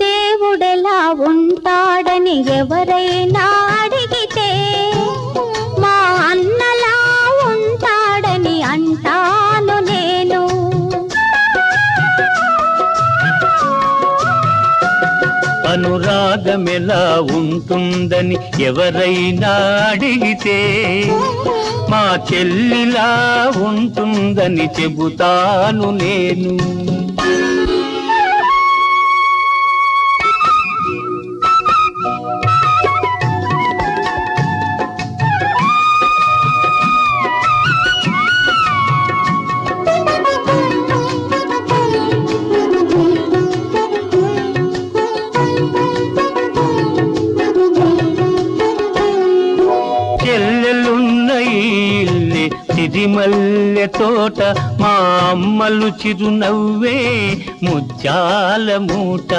దేవుడెలా ఉంటాడని ఎవరైనా అడిగితే మా అన్నలా ఉంటాడని అంటాను నేను. అనురాగమెలా ఉంటుందని ఎవరైనా అడిగితే మా చెల్లిలా ఉంటుందని చెబుతాను నేను. ఇది మల్లె తోట మా అమ్మలు చిరునవ్వే ముత్యాల మూట.